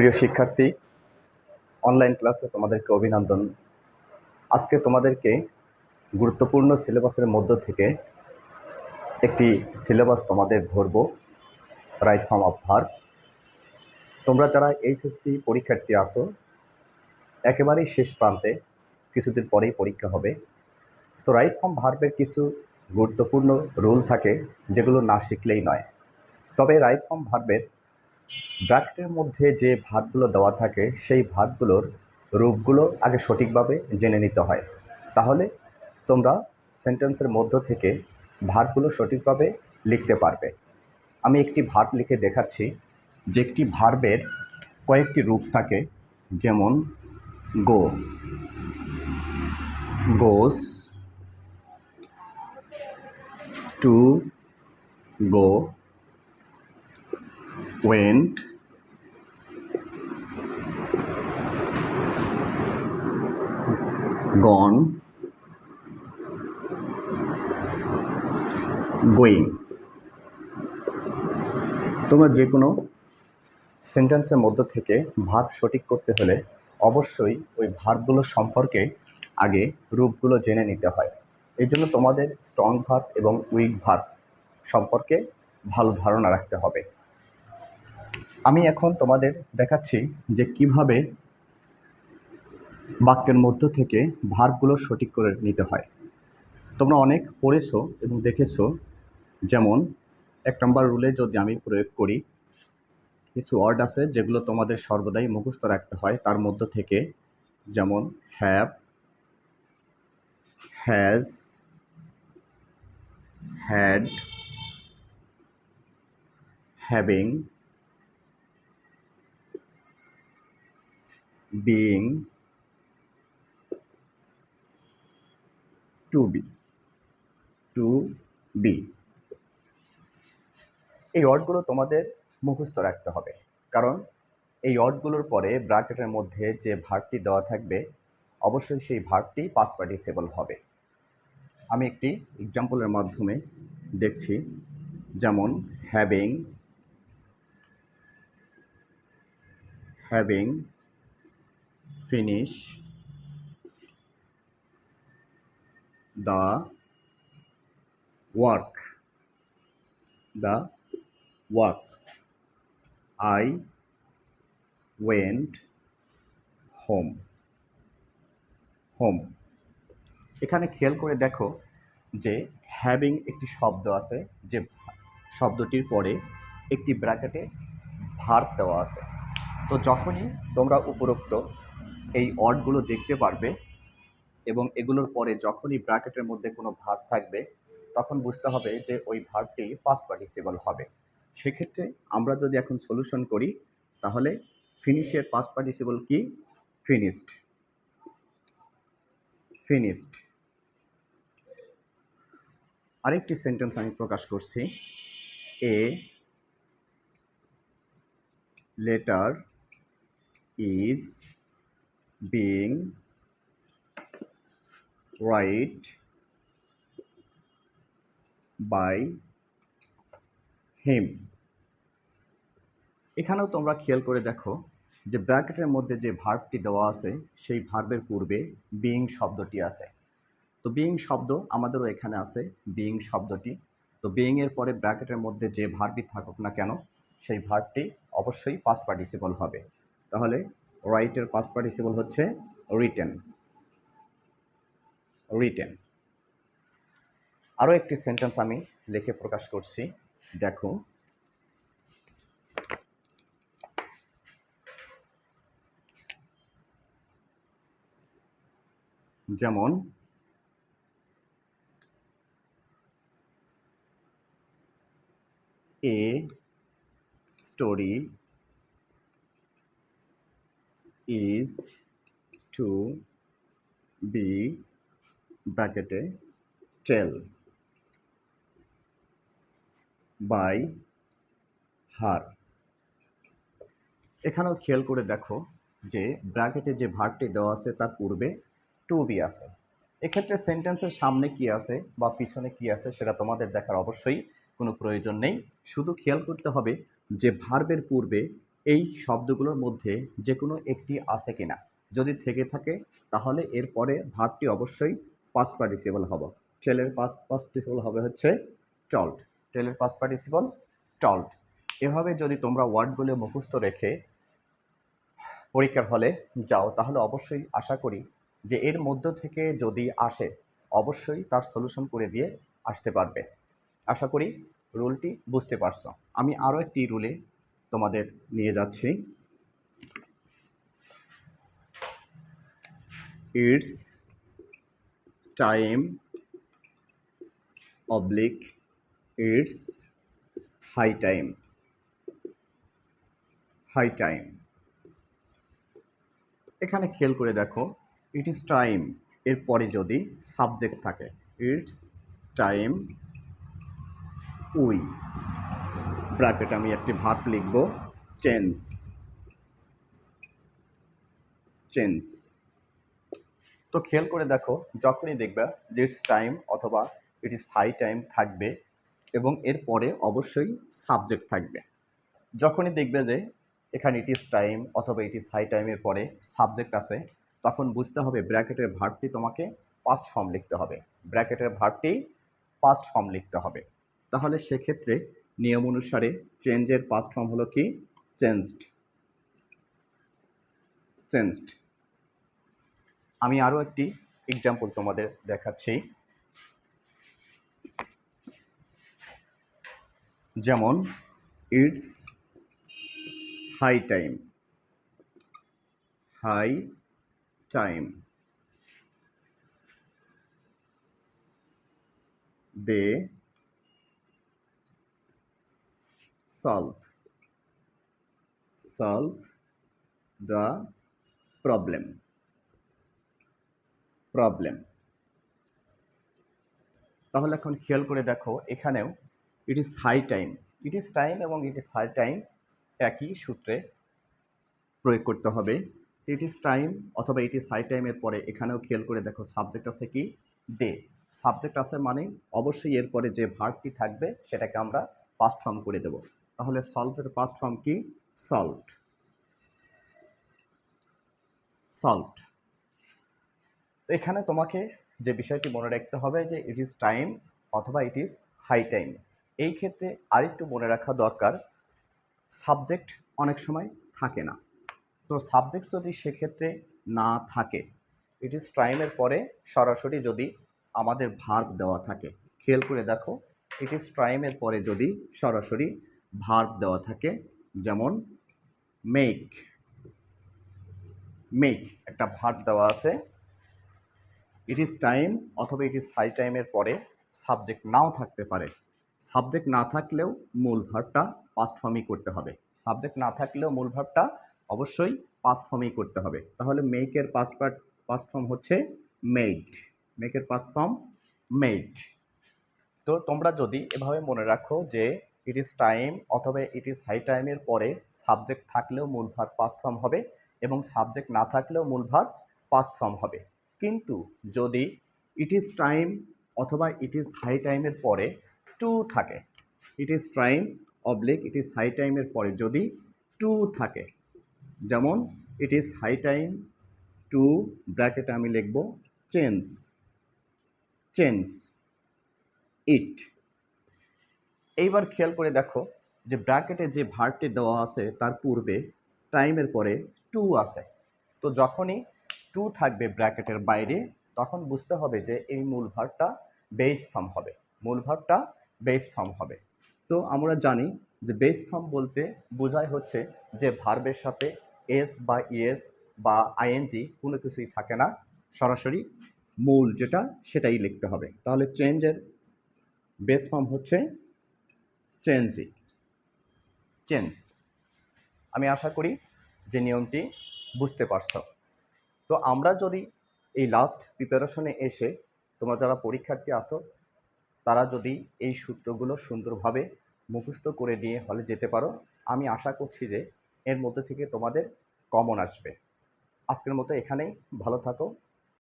প্রিয় শিক্ষার্থী অনলাইন ক্লাসে তোমাদেরকে অভিনন্দন। আজকে তোমাদেরকে গুরুত্বপূর্ণ সিলেবাসের মধ্য থেকে একটি সিলেবাস তোমাদের ধরব রাইট ফর্ম অফ ভার্ব তোমরা যারা এইচএসসি পরীক্ষার্থী আসো একেবারেই শেষ প্রান্তে কিছুদিন পরেই পরীক্ষা হবে। তো রাইট ফর্ম ভার্বের কিছু গুরুত্বপূর্ণ রুল থাকে, যেগুলো না শিখলেই নয়। তবে রাইট ফর্ম ভার্বের ব্র্যাকেটের মধ্যে যে ভাতগুলো দেওয়া থাকে, সেই ভাতগুলোর রূপগুলো আগে সঠিকভাবে জেনে নিতে হয়। তাহলে তোমরা সেন্টেন্সের মধ্য থেকে ভাতগুলো সঠিকভাবে লিখতে পারবে। আমি একটি ভাত লিখে দেখাচ্ছি। যে একটি ভার্বের কয়েকটি রূপ থাকে, যেমন go, goes, to, go went gone going. তোমরা যে কোনো সেন্টেন্সের মধ্য থেকে ভার্ব সঠিক করতে হলে অবশ্যই ওই ভার্বগুলো সম্পর্কে আগে রূপগুলো জেনে নিতে হয়। এই জন্য তোমাদের স্ট্রং ভার্ব এবং উইক ভার্ব সম্পর্কে ভালো ধারণা রাখতে হবে। আমি এখন তোমাদের দেখাচ্ছি যে কীভাবে বাক্যের মধ্য থেকে ভার্বগুলো সঠিক করে নিতে হয়। তোমরা অনেক পড়েছো এবং দেখেছ, যেমন এক নম্বর রুলে যদি আমি প্রয়োগ করি, কিছু ওয়ার্ড আছে যেগুলো তোমাদের সর্বদাই মুখস্থ রাখতে হয়। তার মধ্য থেকে যেমন have, has, had, having being to be to be. এই ওয়ার্ডগুলো তোমাদের মুখস্থ রাখতে হবে। কারণ এই ওয়ার্ডগুলোর পরে ব্র্যাকেটের মধ্যে যে ভার্বটি দেওয়া থাকবে, অবশ্যই সেই ভার্বটি পাস পার্টিসিপল হবে। আমি একটি এক্সাম্পলের মাধ্যমে দেখছি, যেমন having having finish the work. The work. I went home. Home. এখানে খেয়াল করে দেখো যে হ্যাভিং একটি শব্দ আছে, যে শব্দটির পরে একটি ব্র্যাকেটে ভার দেওয়া আছে। তো যখনই তোমরা উপরোক্ত এই অডগুলো দেখতে পারবে এবং এগুলোর পরে যখনই ব্র্যাকেটের মধ্যে কোনো ভার্ব থাকবে, তখন বুঝতে হবে যে ওই ভার্বটি পাস্ট পার্টিসিপল হবে। সেক্ষেত্রে আমরা যদি এখন সলিউশন করি, তাহলে ফিনিশের পাস্ট পার্টিসিপল কি? ফিনিশড ফিনিশড আরেকটি সেন্টেন্স আমি প্রকাশ করছি। A letter is being right by him. এখানেও তোমরা খেয়াল করে দেখো যে ব্র্যাকেটের মধ্যে যে ভার্বটি দেওয়া আছে, সেই ভার্বের পূর্বে বিইং শব্দটি আছে। তো বিইং শব্দ আমাদেরও এখানে আছে বিইং শব্দটি। তো বিইংয়ের পরে ব্র্যাকেটের মধ্যে যে ভার্বটি থাকুক না কেন, সেই ভার্বটি অবশ্যই পাস্ট পার্টিসিপল হবে। তাহলে রাইটের পাস্ট পার্টিসিপল হচ্ছে রিটেন রিটেন আরও একটি সেন্টেন্স আমি লিখে প্রকাশ করছি, দেখো। যেমন a story is to be ব্র্যাকেটে টেল বাই হার এখানেও খেয়াল করে দেখো যে ব্র্যাকেটে যে ভার্বটি দেওয়া আছে তার পূর্বে টু বি আছে। এক্ষেত্রে সেন্টেন্সের সামনে কি আছে বা পিছনে কি আছে সেটা তোমাদের দেখার অবশ্যই কোনো প্রয়োজন নেই। শুধু খেয়াল করতে হবে যে ভার্বের পূর্বে এই শব্দগুলোর মধ্যে যে কোনো একটি আছে কিনা। যদি থেকে থাকে, তাহলে এরপরে ভার্বটি অবশ্যই পাস্ট পার্টিসিপল হবে। টেলের পাস্ট পার্টিসিপল হবে হচ্ছে টল্ড টেলের পাস্ট পার্টিসিপল টল্ড এভাবে যদি তোমরা ওয়ার্ডগুলো মুখস্থ রেখে পরীক্ষার হলে যাও, তাহলে অবশ্যই আশা করি যে এর মধ্য থেকে যদি আসে, অবশ্যই তার সলিউশন করে দিয়ে আসতে পারবে। আশা করি রুলটি বুঝতে পারছ। আমি আরও একটি রুলে তোমাদের নিয়ে যাচ্ছি। It's time oblique it's high time high time এখানে খেয়াল করে দেখো ইট ইজ টাইম এর পরে যদি সাবজেক্ট থাকে ইটস টাইম উই। ব্র্যাকেট আমি একটি ভার্ব লিখব। চেঞ্জ চেঞ্জ তো খেয়াল করে দেখো, যখনই দেখবে যে ইটস টাইম অথবা ইট ইজ হাই টাইম থাকবে এবং এর পরে অবশ্যই সাবজেক্ট থাকবে। যখনই দেখবে যে এখানে ইট ইজ টাইম অথবা ইট ইজ হাই টাইমের পরে সাবজেক্ট আছে, তখন বুঝতে হবে ব্র্যাকেটের ভার্বটি তোমাকে পাস্ট ফর্ম লিখতে হবে। ব্র্যাকেটের ভার্বটি পাস্ট ফর্ম লিখতে হবে। তাহলে সেক্ষেত্রে নিয়ম অনুসারে চেঞ্জের পাস্ট ফর্ম হলো কি? চেঞ্জড। চেঞ্জড। আমি আরও একটি এক্সাম্পল তোমাদের দেখাচ্ছি। যেমন it's high time high time they solve solve the problem problem. তাহলে এখন খেয়াল করে দেখো, এখানেও it is high time it is time এবং ইট ইজ হাই টাইম একই সূত্রে প্রয়োগ করতে হবে। ইট ইজ টাইম অথবা ইট ইজ হাই টাইমের পরে এখানেও খেয়াল করে দেখো সাবজেক্ট আছে কি? দে সাবজেক্ট আছে মানে অবশ্যই এরপরে যে ভার্বটি থাকবে সেটাকে আমরা পাস্ট ফর্ম করে দেব। তাহলে সলভের পাস্ট ফর্ম কি? সল্ট সল্ট তো এখানে তোমাকে যে বিষয়টি মনে রাখতে হবে যে ইট ইজ টাইম অথবা ইট ইজ হাই টাইম এই ক্ষেত্রে আরেকটু মনে রাখা দরকার সাবজেক্ট অনেক সময় থাকে না। তো সাবজেক্ট যদি সেক্ষেত্রে না থাকে ইট ইজ টাইমের পরে সরাসরি যদি আমাদের ভার্ব দেওয়া থাকে। খেয়াল করে দেখো ইট ইজ টাইমের পরে যদি সরাসরি ভার্ব দেওয়া থাকে, যেমন মেক মেক একটা ভার্ব দেওয়া আছে। ইট ইজ টাইম অথবা ইট ইজ হাই টাইমের পরে সাবজেক্ট নাও থাকতে পারে। সাবজেক্ট না থাকলেও মূল ভার্বটা পাস্ট ফর্মই করতে হবে। সাবজেক্ট না থাকলেও মূল ভার্বটা অবশ্যই পাস্ট ফর্মই করতে হবে। তাহলে মেকের পাস্ট পাস্ট ফর্ম হচ্ছে মেড মেকের পাস্ট ফর্ম মেড তো তোমরা যদি এভাবে মনে রাখো যে ইট ইজ টাইম অথবা ইট ইজ হাই টাইমের পরে সাবজেক্ট থাকলেও মূল ভার পাস্ট ফর্ম হবে এবং সাবজেক্ট না থাকলেও মূল ভার পাস্ট ফর্ম হবে। কিন্তু যদি ইট ইজ টাইম অথবা ইট ইজ হাই টাইমের পরে টু থাকে it is time oblique it is high টাইমের পরে যদি টু থাকে, যেমন it is high time to ব্র্যাকেটে আমি লিখব চেঞ্জ চেঞ্জ ইট। এইবার খেয়াল করে দেখো যে ব্র্যাকেটে যে ভার্বটি দেওয়া আছে তার পূর্বে টাইমের পরে টু আছে। তো যখনই টু থাকবে ব্র্যাকেটের বাইরে, তখন বুঝতে হবে যে এই মূল ভার্বটা বেস ফর্ম হবে। মূল ভার্বটা বেস ফর্ম হবে। তো আমরা জানি যে বেস ফর্ম বলতে বোঝায় হচ্ছে যে ভার্বের সাথে এস বা ইএস বা আইএনজি কোনো কিছুই থাকে না। সরাসরি মূল যেটা সেটাই লিখতে হবে। তাহলে চেঞ্জের বেস ফর্ম হচ্ছে চেঞ্জি চেঞ্জ। আমি আশা করি যে নিয়মটি বুঝতে পারছ। তো আমরা যদি এই লাস্ট প্রিপারেশনে এসে তোমরা যারা পরীক্ষার্থী আসো তারা যদি এই সূত্রগুলো সুন্দরভাবে মুখস্থ করে নিয়ে হলে যেতে পারো। আমি আশা করছি যে এর মধ্যে থেকে তোমাদের কমন আসবে। আজকের মতো এখানেই, ভালো থাকো।